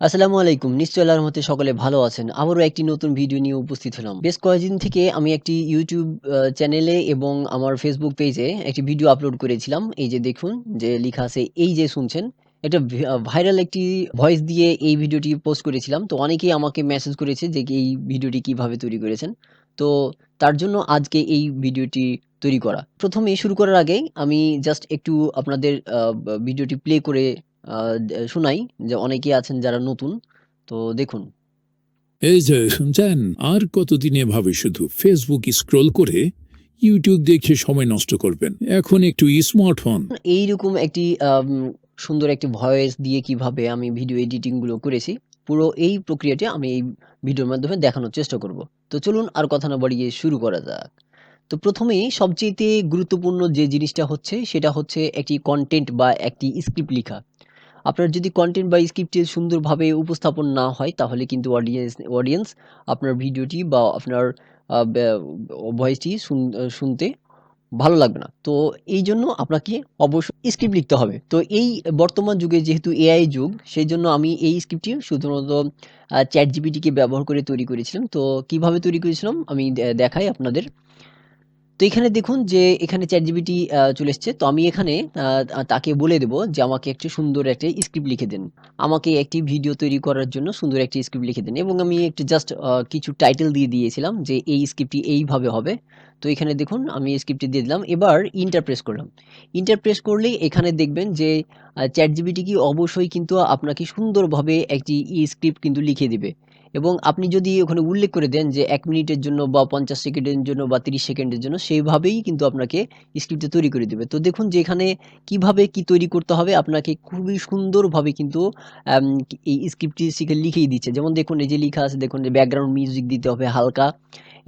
আসসালামু আলাইকুম। নিশ্চয়ই আল্লাহর রহমতে সকলে ভালো আছেন। আবারও একটি নতুন ভিডিও নিয়ে উপস্থিত হলাম। বেশ কয়েকদিন থেকে আমি একটি ইউটিউব চ্যানেলে এবং আমার ফেসবুক পেজে একটি ভিডিও আপলোড করেছিলাম। এই যে দেখুন, যে লিখা আছে, এই যে শুনছেন। এটা ভাইরাল একটি ভয়েস দিয়ে এই ভিডিওটি পোস্ট করেছিলাম। তো অনেকেই আমাকে মেসেজ করেছে যে এই ভিডিওটি কীভাবে তৈরি করেছেন। তো তার জন্য আজকে এই ভিডিওটি তৈরি করা। ১ম এ শুরু করার আগে আমি জাস্ট একটু আপনাদের ভিডিওটি প্লে করে শোনাই যে অনেকেই আছেন যারা নতুন। তো দেখুন। এই যে শুনছেন আর কতদিন এভাবে শুধু ফেসবুক স্ক্রল করে ইউটিউব দেখে সময় নষ্ট করবেন এখন একটু স্মার্টফোন এইরকম একটি সুন্দর একটি ভয়েস দিয়ে কীভাবে আমি ভিডিও এডিটিংগুলো করেছি, পুরো এই প্রক্রিয়াটি আমি এই ভিডিওর মাধ্যমে দেখানোর চেষ্টা করব। তো চলুন আর কথা না বাড়িয়ে শুরু করা যাক। তো ১ম এই সবচাইতে গুরুত্বপূর্ণ যে জিনিসটা হচ্ছে সেটা হচ্ছে একটি কন্টেন্ট বা একটি স্ক্রিপ্ট লিখা। আপনার যদি কন্টেন্ট বা স্ক্রিপ্টে সুন্দরভাবে উপস্থাপন না হয়, তাহলে কিন্তু অডিয়েন্স অডিয়েন্স আপনার ভিডিওটি বা আপনার ভয়েসটি শুনতে ভালো লাগবে না। তো এই জন্য আপনাকে অবশ্যই স্ক্রিপ্ট লিখতে হবে। তো এই বর্তমান যুগে যেহেতু এআই যুগ, সেই জন্য আমি এই স্ক্রিপ্টটি শুধুমাত্র চ্যাট ChatGPT কে ব্যবহার করে তৈরি করেছিলাম। তো কীভাবে তৈরি করেছিলাম আমি দেখাই আপনাদের। তো এখানে দেখুন যে এখানে ChatGPT আ চলে এসছে। তো আমি এখানে তাকে বলে দেব যে আমাকে একটি সুন্দর একটি স্ক্রিপ্ট লিখে দেন। আমাকে একটি ভিডিও তৈরি করার জন্য সুন্দর একটি স্ক্রিপ্ট লিখে দেন এবং আমি একটু জাস্ট কিছু টাইটেল দিয়ে দিয়েছিলাম যে এই স্ক্রিপ্টটি এইভাবে হবে। তো এখানে দেখুন আমি স্ক্রিপ্টটি দিয়ে দিলাম। এবার ইন্টার প্রেস করলাম। ইন্টার প্রেস করলেই এখানে দেখবেন যে আ ChatGPT কি অবশ্যই কিন্তু আপনাকে সুন্দরভাবে একটি স্ক্রিপ্ট কিন্তু লিখে দিবে। এবং আপনি যদি ওখানে উল্লেখ করে দেন যে এক মিনিটের জন্য বা ৫০ সেকেন্ডের জন্য বা ৩০ সেকেন্ডের জন্য, সেইভাবেই কিন্তু আপনাকে স্ক্রিপ্টটা তৈরি করে দেবে তো দেখুন যে এখানে কীভাবে কি তৈরি করতে হবে, আপনাকে খুবই সুন্দরভাবে কিন্তু এই স্ক্রিপ্টটি শিখে লিখেই দিচ্ছে। যেমন দেখুন, এই যে লিখা আছে, দেখুন, যে ব্যাকগ্রাউন্ড মিউজিক দিতে হবে হালকা।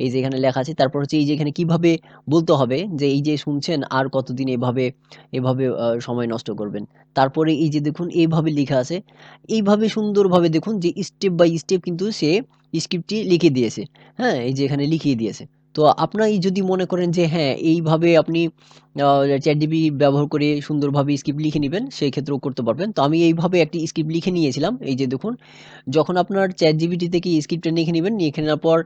এই যে এখানে লেখা আছে। তারপর হচ্ছে এই যে এখানে কীভাবে বলতে হবে যে এই যে শুনছেন আর কতদিন এভাবে, এভাবে সময় নষ্ট করবেন। তারপরে এই যে দেখুন এইভাবে লেখা আছে। এইভাবে সুন্দরভাবে দেখুন যে স্টেপ বাই স্টেপ কিন্তু সে স্ক্রিপ্টটি লিখে দিয়েছে। হ্যাঁ? এই যে এখানে লিখিয়ে দিয়েছে। তো আপনাই যদি মনে করেন যে হ্যাঁ, এইভাবে আপনি ChatGPT ব্যবহার করে সুন্দরভাবে স্ক্রিপ্ট লিখে নিবেন, সেই ক্ষেত্রেও করতে পারবেন। তো আমি এইভাবে একটি স্ক্রিপ্ট লিখে নিয়েছিলাম। এই যে দেখুন, যখন আপনার ChatGPT থেকে স্ক্রিপ্টটা লিখে নিবেন, লিখে নেওয়ার পর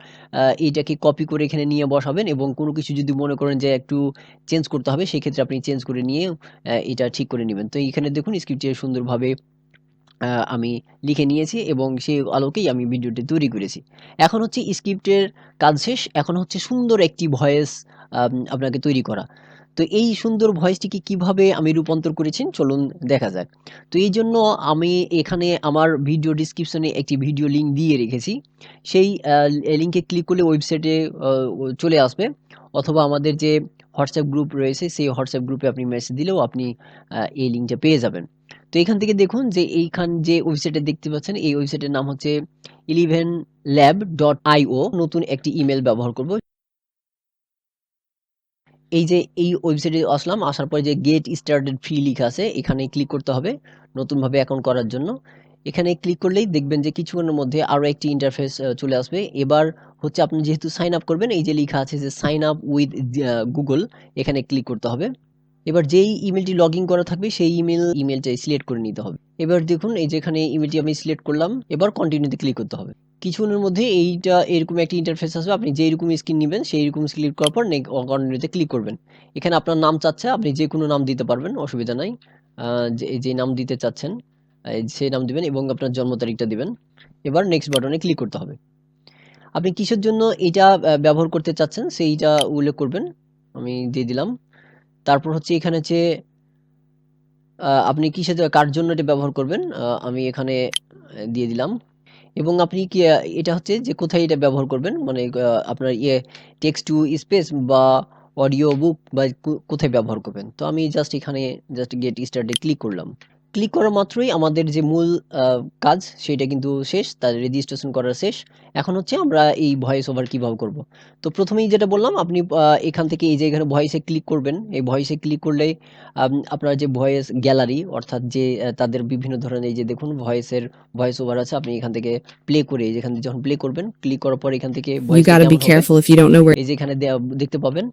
এইটাকে কপি করে এখানে নিয়ে বসাবেন এবং কোনো কিছু যদি মনে করেন যে একটু চেঞ্জ করতে হবে, সেক্ষেত্রে আপনি চেঞ্জ করে নিয়ে এটা ঠিক করে নেবেন তো এইখানে দেখুন স্ক্রিপ্টটি সুন্দরভাবে আমি লিখে নিয়েছি এবং সেই আলোকেই আমি ভিডিওটি তৈরি করেছি। এখন হচ্ছে স্ক্রিপ্টের কাজ শেষ। এখন হচ্ছে সুন্দর একটি ভয়েস আপনাকে তৈরি করা। তো এই সুন্দর ভয়েসটিকে কীভাবে আমি রূপান্তর করেছি চলুন দেখা যাক। তো এই জন্য আমি এখানে আমার ভিডিও ডেসক্রিপশনে একটি ভিডিও লিঙ্ক দিয়ে রেখেছি। সেই লিঙ্কে ক্লিক করলে ওয়েবসাইটে চলে আসবে অথবা আমাদের যে হোয়াটসঅ্যাপ গ্রুপ রয়েছে, সেই হোয়াটসঅ্যাপ গ্রুপে আপনি মেসেজ দিলেও আপনি এই লিঙ্কটা পেয়ে যাবেন। তো এখান থেকে দেখুন যে এইখান যে ওয়েবসাইটে দেখতে পাচ্ছেন, এই ওয়েবসাইটের নাম হচ্ছে 11lab.io নতুন একটি ইমেল ব্যবহার করব। এই যে এই ওয়েবসাইটে আসলাম। আসার পরে যে গেট স্টার্টেড ফ্রি লিখা আছে, এখানে ক্লিক করতে হবে নতুনভাবে অ্যাকাউন্ট করার জন্য। এখানে ক্লিক করলেই দেখবেন যে কিছুক্ষণের মধ্যে আরও একটি ইন্টারফেস চলে আসবে। এবার হচ্ছে আপনি যেহেতু সাইন আপ করবেন, এই যে লিখা আছে যে সাইন আপ উইথ গুগল এখানে ক্লিক করতে হবে। এবার যেই ইমেইলটি লগইন করা থাকবে, সেই ইমেল ইমেইলটা সিলেক্ট করে নিতে হবে। এবার দেখুন, এই যেখানে ইমেলটি আমি সিলেক্ট করলাম। এবার কন্টিনিউতে ক্লিক করতে হবে। কিছুক্ষণের মধ্যে এইটা এরকম একটি ইন্টারফেস আসবে। আপনি যেইরকম স্ক্রিন নেবেন সেই রকম সিলেক্ট করার পর নে কন্টিনিউ ক্লিক করবেন। এখানে আপনার নাম চাচ্ছে, আপনি যে কোনো নাম দিতে পারবেন, অসুবিধা নাই। যে নাম দিতে চাচ্ছেন সেই নাম দিবেন এবং আপনার জন্ম তারিখটা দিবেন। এবার নেক্সট বাটনে ক্লিক করতে হবে। আপনি কিসের জন্য এইটা আ ব্যবহার করতে চাচ্ছেন, সেইটা উল্লেখ করবেন। আমি দিয়ে দিলাম। তারপর হচ্ছে এখানে যে আপনি কিসে কার জন্য এটা ব্যবহার করবেন আমি এখানে দিয়ে দিলাম। এবং আপনি কি এটা হচ্ছে যে কোথায় এটা ব্যবহার করবেন মানে আপনার ইয়ে টেক্সট টু স্পেস বা অডিও বুক বা কোথায় ব্যবহার করবেন। তো আমি জাস্ট এখানে জাস্ট গেট স্টার্টে ক্লিক করলাম। ক্লিক করা মাত্রই আমাদের যে মূল কাজ সেটা কিন্তু শেষ। তার রেজিস্ট্রেশন করা শেষ। এখন হচ্ছে আমরা এই ভয়েস ওভার কীভাবে করব। তো ১ম এই যেটা বললাম আপনি এখান থেকে এই যে এখানে ভয়েসে ক্লিক করবেন। এই ভয়েসে ক্লিক করলেই আম আপনার যে ভয়েস গ্যালারি অর্থাৎ যে তাদের বিভিন্ন ধরনের এই যে দেখুন ভয়েসের ভয়েস ওভার আছে আপনি এখান থেকে প্লে করে এই যে থেকে যখন প্লে করবেন, ক্লিক করার পর এখান থেকে এই যে এখানে দেখতে পাবেন।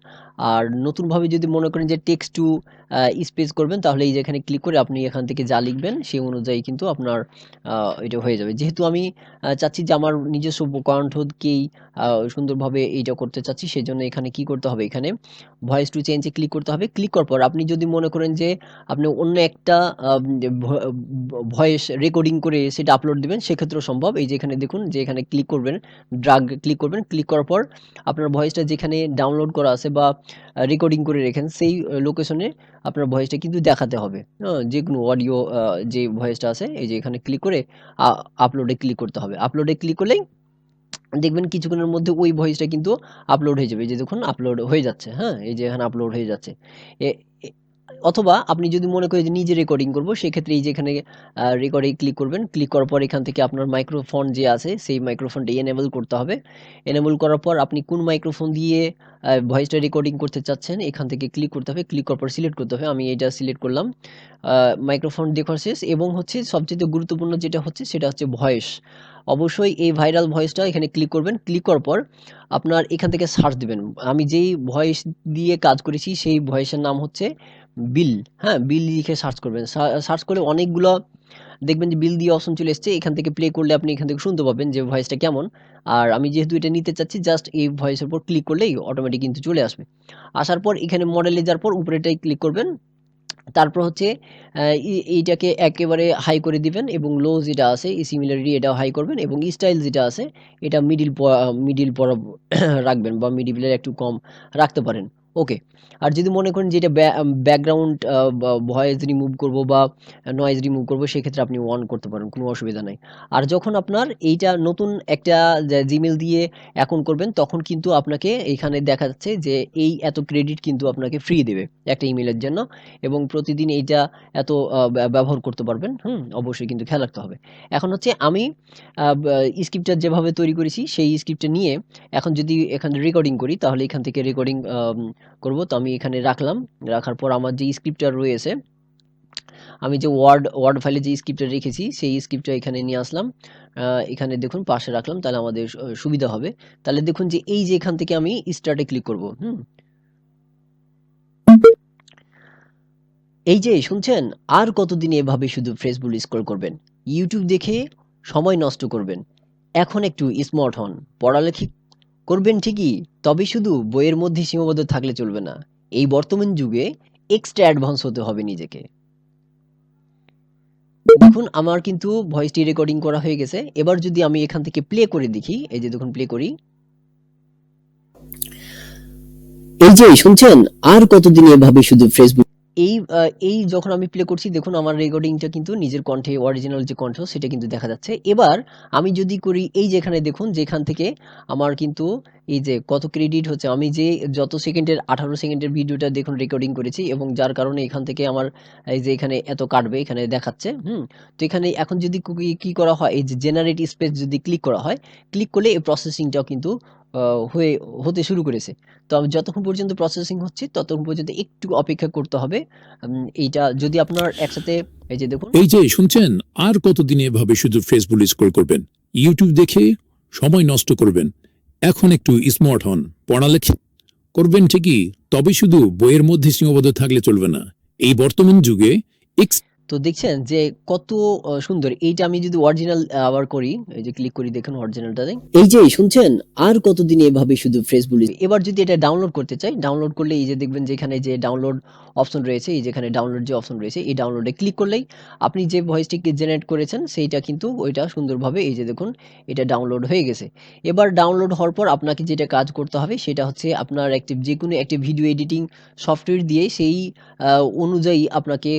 আর নতুনভাবে যদি মনে করেন যে টেক্সট টু স্পেস করবেন তাহলে এই যে এখানে ক্লিক করে আপনি এখান থেকে যা লিখবেন সেই অনুযায়ী কিন্তু আপনার এটা হয়ে যাবে। যেহেতু আমি চাচ্ছি যে আমার নিজস্ব কণ্ঠকেই সুন্দরভাবে এইটা করতে চাচ্ছি সেই জন্য এখানে কি করতে হবে? এখানে ভয়েস টু চেঞ্জে ক্লিক করতে হবে। ক্লিক করার পর আপনি যদি মনে করেন যে আপনি অন্য একটা ভয়েস রেকর্ডিং করে সেটা আপলোড দেবেন, সেক্ষেত্রেও সম্ভব। এই যে এখানে দেখুন যে এখানে ক্লিক করবেন ড্রাগ ক্লিক করবেন ক্লিক করার পর আপনার ভয়েসটা যেখানে ডাউনলোড করা আছে বা রেকর্ডিং করে রেখেন, সেই লোকেশনে আপনার ভয়েসটা কিন্তু দেখাতে হবে। যে কোনো অডিও যে ভয়েসটা আছে, এই যে এখানে ক্লিক করে আপলোডে ক্লিক করতে হবে। আপলোডে ক্লিক করলেই দেখবেন কিছুক্ষণের মধ্যে ওই ভয়েসটা কিন্তু আপলোড হয়ে যাবে। যে দেখুন আপলোড হয়ে যাচ্ছে হ্যাঁ? এই যে এখানে আপলোড হয়ে যাচ্ছে। অথবা আপনি যদি মনে করেন যে নিজে রেকর্ডিং করব, সেক্ষেত্রে এই যে এখানে রেকর্ডে ক্লিক করবেন। ক্লিক করার পর এখান থেকে আপনার মাইক্রোফোন যে আছে, সেই মাইক্রোফোনটা এনেবল করতে হবে। এনেবল করার পর আপনি কোন মাইক্রোফোন দিয়ে ভয়েসটা রেকর্ডিং করতে চাচ্ছেন, এখান থেকে ক্লিক করতে হবে। ক্লিক করার পর সিলেক্ট করতে হবে। আমি এটা সিলেক্ট করলাম। মাইক্রোফোন দেখার শেষ। এবং হচ্ছে সবচেয়ে গুরুত্বপূর্ণ যেটা হচ্ছে, সেটা হচ্ছে ভয়েস অবশ্যই এই ভাইরাল ভয়েসটা এখানে ক্লিক করবেন। ক্লিক করার পর আপনার এখান থেকে সার্চ দিবেন। আমি যেই ভয়েস দিয়ে কাজ করেছি, সেই ভয়েসের নাম হচ্ছে বিল হ্যাঁ বিল লিখে সার্চ করবেন। সার্চ করে অনেকগুলো, দেখবেন যে বিল দিয়ে অপশন চলে এসছে, এখান থেকে প্লে করলে আপনি এখান থেকে শুনতে পাবেন যে ভয়েসটা কেমন। আর আমি যেহেতু এটা নিতে চাচ্ছি জাস্ট এই ভয়েসের উপর ক্লিক করলেই অটোমেটিক কিন্তু চলে আসবে। আসার পর এখানে মডেলে যাওয়ার পর উপরেটাই ক্লিক করবেন। তারপর হচ্ছে এইটাকে একেবারে হাই করে দিবেন এবং লো যেটা আছে, এই সিমিলারিটি এটা হাই করবেন এবং স্টাইল যেটা আছে, এটা মিডিল মিডিল পর রাখবেন বা মিডিলের একটু কম রাখতে পারেন। ওকে আর যদি মনে করেন যে এটা ব্যাকগ্রাউন্ড ভয়েস রিমুভ করব বা নয়েজ রিমুভ করব, সেক্ষেত্রে আপনি অন করতে পারেন, কোনো অসুবিধা নাই। আর যখন আপনার এইটা নতুন একটা জিমেল দিয়ে অ্যাকাউন্ট করবেন, তখন কিন্তু আপনাকে এখানে দেখা যাচ্ছে যে এই এত ক্রেডিট কিন্তু আপনাকে ফ্রি দেবে একটা ইমেলের জন্য এবং প্রতিদিন এইটা এত ব্যবহার করতে পারবেন। হুম, অবশ্যই কিন্তু খেয়াল রাখতে হবে। এখন হচ্ছে আমি স্ক্রিপ্টটা যেভাবে তৈরি করেছি, সেই স্ক্রিপ্টটা নিয়ে এখন যদি এখানে রেকর্ডিং করি, তাহলে এখান থেকে রেকর্ডিং করব। তো আমি এখানে রাখলাম। রাখার পর আমার যে স্ক্রিপ্টটা রয়েছে, আমি যে ওয়ার্ড ওয়ার্ড ফাইলে যে স্ক্রিপ্টটা রেখেছি, সেই স্ক্রিপ্টটা এখানে নিয়ে আসলাম। এখানে দেখুন পাশে রাখলাম, তাহলে আমাদের সুবিধা হবে। তাহলে দেখুন যে এই যে এখান থেকে আমি স্টার্টে ক্লিক করব, হুম? এই যে, শুনছেন? আর কতদিন এভাবে শুধু ফেসবুক স্ক্রল করবেন? ইউটিউব দেখে সময় নষ্ট করবেন। এখন একটু স্মার্ট হন। পড়ালেখি করবেন ঠিকই, তবে শুধু বইয়ের মধ্যে সীমাবদ্ধ থাকলে চলবে না। এই বর্তমান যুগে এক্সট্রা অ্যাডভান্স হতে হবে নিজেকে। দেখুন, আমার কিন্তু ভয়েসটি রেকর্ডিং করা হয়ে গেছে। এবার যদি আমি এখান থেকে প্লে করে দেখি, এই যে দেখুন প্লে করি। এই যে, শুনছেন? আর কতদিন এভাবে শুধু ফেসবুক এই এই যখন আমি প্লে করছি, দেখুন আমার রেকর্ডিংটা কিন্তু নিজের কণ্ঠে অরিজিনাল যে কণ্ঠ, সেটা কিন্তু দেখা যাচ্ছে। এবার আমি যদি করি, এই যে এখানে দেখুন, যেখান থেকে আমার কিন্তু এই যে কত ক্রেডিট হচ্ছে, আমি যে যত সেকেন্ডের আঠারো সেকেন্ডের ভিডিওটা দেখুন রেকর্ডিং করেছি এবং যার কারণে এখান থেকে আমার, এই যে এখানে এত কাটবে, এখানে দেখাচ্ছে, হুম? তো এখানে এখন যদি কি- করা হয়, এই যে জেনারেট স্পেস যদি ক্লিক করা হয় ক্লিক করলে এই প্রসেসিংটাও কিন্তু হয়ে, হতে শুরু করেছে। তো যতক্ষণ পর্যন্ত প্রসেসিং হচ্ছে, ততক্ষণ পর্যন্ত একটু অপেক্ষা করতে হবে। এইটা যদি আপনার একসাথে, এই যে দেখুন। এই যে, শুনছেন? আর কতদিন এভাবে শুধু ফেসবুক স্ক্রল করবেন? ইউটিউব দেখে সময় নষ্ট করবেন। এখন একটু স্মার্ট হন। পড়ালেখা করবেন ঠিকই, তবে শুধু বইয়ের মধ্যে সীমাবদ্ধ থাকলে চলবে না। এই বর্তমান যুগে এক্স তো দেখছেন যে কত সুন্দর। এইটা আমি যদি অরিজিনাল আবার করি এই যে ক্লিক করি দেখুন অরিজিনালটাতে এই যে শুনছেন? আর কতদিন এভাবে শুধু ফেসবুক এবার যদি এটা ডাউনলোড করতে চাই ডাউনলোড করলে এই যে দেখবেন যেখানে যে ডাউনলোড অপশন রয়েছে এই যেখানে ডাউনলোড যে অপশন রয়েছে এই ডাউনলোডে ক্লিক করলেই আপনি যে ভয়েসটিকে জেনারেট করেছেন সেইটা কিন্তু ওইটা সুন্দরভাবে এই যে দেখুন এটা ডাউনলোড হয়ে গেছে। এবার ডাউনলোড হওয়ার পর আপনাকে যেটা কাজ করতে হবে সেটা হচ্ছে আপনার একটি যে কোনো একটি ভিডিও এডিটিং সফটওয়্যার দিয়ে সেই অনুযায়ী আপনাকে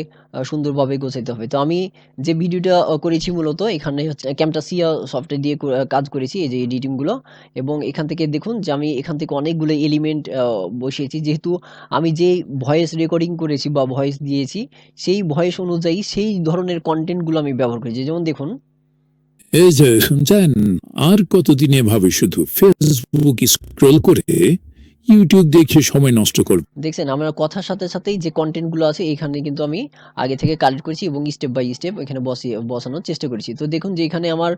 সুন্দরভাবে গোছাইতে হবে। তো আমি যে ভিডিওটা করেছি মূলত এখানে হচ্ছে ক্যামটাসিয়া সফটওয়্যার দিয়ে কাজ করেছি, এই যে এডিটিংগুলো এবং এখান থেকে দেখুন যে আমি এখান থেকে অনেকগুলো এলিমেন্ট বসিয়েছি। যেহেতু আমি যে ভয়েস রেকর্ডিং করেছি বা ভয়েস দিয়েছি, সেই ভয়েস অনুযায়ী সেই ধরনের কন্টেন্টগুলো আমি ব্যবহার করেছি। যেমন দেখুন। এই যে শুনছেন, আর কতদিন এভাবে শুধু ফেসবুক স্ক্রল করে ইউটিউব দেখে সময় নষ্ট করবেন দেখছেন, আমার কথার সাথে সাথেই যে কন্টেন্টগুলো আছে এখানে কিন্তু আমি আগে থেকে কালেক্ট করেছি এবং স্টেপ বাই স্টেপ এখানে বসিয়ে বসানোর চেষ্টা করেছি। তো দেখুন যে এখানে আমার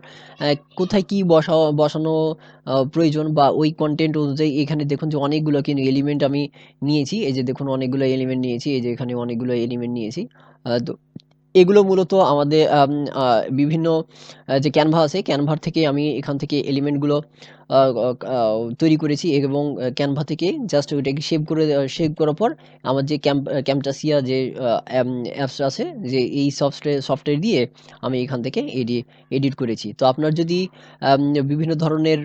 কোথায় কি বসা, বসানো প্রয়োজন বা ওই কন্টেন্ট অনুযায়ী এখানে দেখুন যে অনেকগুলো কিন্তু এলিমেন্ট আমি নিয়েছি। এই যে দেখুন, অনেকগুলো এলিমেন্ট নিয়েছি। এই যে এখানে অনেকগুলো এলিমেন্ট নিয়েছি। তো এগুলো মূলত আমাদের বিভিন্ন যে ক্যানভা আছে, ক্যানভার থেকে আমি এখান থেকে এলিমেন্টগুলো তৈরি করেছি এবং ক্যানভা থেকে জাস্ট ওইটাকে সেভ করে সেভ করার পর আমার যে ক্যাম্প ক্যাম্পটাসিয়া যে অ্যাপস আছে যে এই সফটওয়্যার সফটওয়্যার দিয়ে আমি এখান থেকে এডি এডিট করেছি। তো আপনার যদি বিভিন্ন ধরনের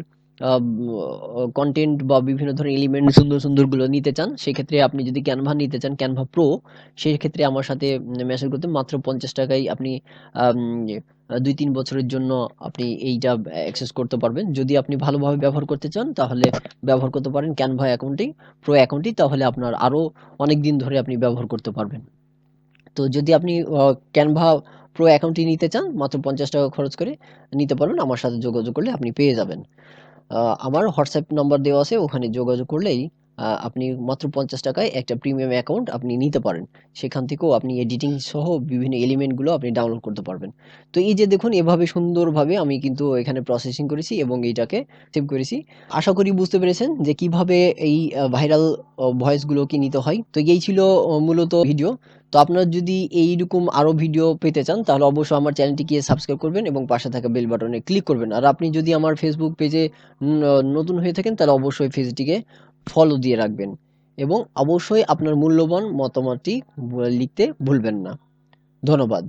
কনটেন্ট বা বিভিন্ন ধরনের এলিমেন্ট সুন্দর, সুন্দরগুলো নিতে চান, সেক্ষেত্রে আপনি যদি ক্যানভা নিতে চান, ক্যানভা প্রো সেক্ষেত্রে আমার সাথে মেসেজ করতে মাত্র ৳৫০ য় আপনি দুই তিন বছরের জন্য আপনি এইটা অ্যাক্সেস করতে পারবেন। যদি আপনি ভালোভাবে ব্যবহার করতে চান তাহলে ব্যবহার করতে পারেন ক্যানভা অ্যাকাউন্টেই প্রো অ্যাকাউন্টেই তাহলে আপনার আরও অনেক দিন ধরে আপনি ব্যবহার করতে পারবেন। তো যদি আপনি ক্যানভা প্রো অ্যাকাউন্টটি নিতে চান মাত্র ৳৫০ খরচ করে নিতে পারবেন। আমার সাথে যোগাযোগ করলে আপনি পেয়ে যাবেন। আমার হোয়াটসঅ্যাপ নাম্বার দেওয়া আছে ওখানে যোগাযোগ করলেই আপনি মাত্র পঞ্চাশ টাকায় একটা প্রিমিয়াম অ্যাকাউন্ট আপনি নিতে পারেন। সেখান থেকেও আপনি এডিটিং সহ বিভিন্ন এলিমেন্টগুলো আপনি ডাউনলোড করতে পারবেন। তো এই যে দেখুন, এভাবে সুন্দরভাবে আমি কিন্তু এখানে প্রসেসিং করেছি এবং এইটাকে সেভ করেছি। আশা করি বুঝতে পেরেছেন যে কীভাবে এই ভাইরাল ভয়েসগুলোকে নিতে হয়। তো এই ছিল মূলত ভিডিও। তো আপনারা যদি এইরকম আরও ভিডিও পেতে চান, তাহলে অবশ্যই আমার চ্যানেলটিকে সাবস্ক্রাইব করবেন এবং পাশে থাকা বেল বাটনে ক্লিক করবেন। আর আপনি যদি আমার ফেসবুক পেজে নতুন হয়ে থাকেন, তাহলে অবশ্যই পেজটিকে ফলো দিয়ে রাখবেন এবং অবশ্যই আপনার মূল্যবান মতামতটি লিখতে ভুলবেন না। ধন্যবাদ।